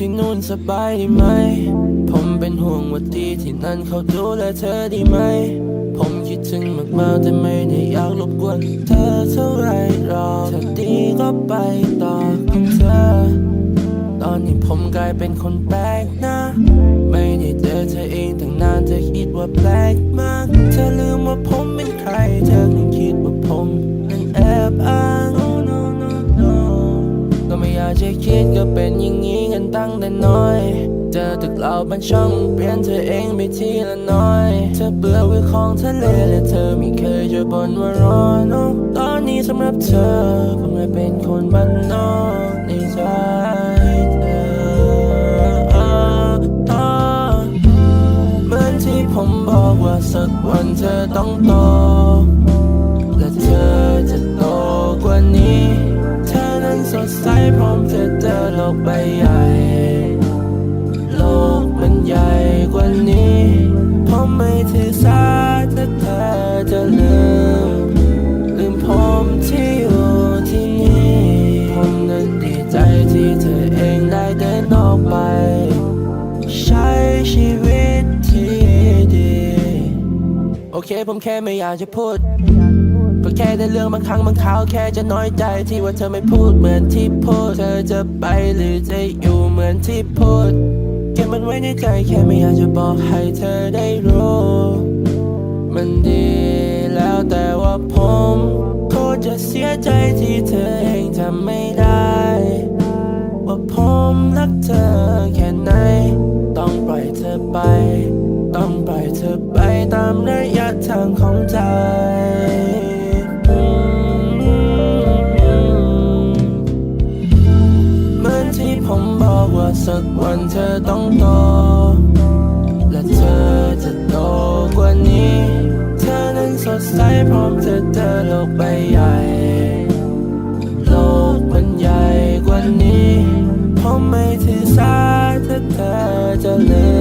ที่นู่นสบายดีไหม ผมเป็นห่วงว่าดีที่นั่นเขาดูแลเธอดีไหม ผมคิดถึงมากๆแต่ไม่ได้อยากรบกวนเธอเท่าไรหรอกถ้าดีก็ไปต่อของเธอ ตอนนี้ผมกลายเป็นคนแปลกหน้าไม่ได้เจอเธอเองตั้งนานเธอคิดว่าแปลกมาก เธอลืมว่าผมเป็น ไม่อยากจะคิดก็เป็นอย่างนี้กันตั้งแต่น้อยเจอตึกเราบันช่องเปลี่ยนเธอเองไปทีละน้อย เธอเบื่อวิของทะเลและเธอไม่เคยจะบ่นว่ารอนอตอนนี้สำหรับเธอผมไม่เป็นคนบ้านนอกในใจเธอเหมือนที่ผมบอกว่าสักวันเธอต้องโต กใบใหญ่ โลกมันใหญ่กว่านี้ผมไม่ถือสาถ้าเธอจะลืม ลืมผมที่อยู่ที่นี่ ผมนั้นดีใจที่เธอเองได้เดินออกไป ใช้ชีวิตที่ดี โอเคผมแค่ไม่อยากจะพูด ก็แค่ได้เรื่องบางครั้งบางคราวแค่จะน้อยใจที่ว่าเธอไม่พูดเหมือนที่พูด เธอจะไปหรือจะอยู่เหมือนที่พูดเก็บมันไว้ในใจแค่ไม่อยากจะบอกให้เธอได้รู้ มันดีแล้วแต่ว่าผมโคตรจะเสียใจที่เธอเองทำไม่ได้ ว่าผมรักเธอแค่ไหน ต้องปล่อยเธอไป ต้องปล่อยเธอ สักวันเธอต้องโต และเธอจะโตกว่านี้ เธอนั้นสดใสพร้อมจะเจอโลกใบใหญ่ โลกมันใหญ่กว่านี้ ผมไม่ถือสาถ้าเธอจะเลือ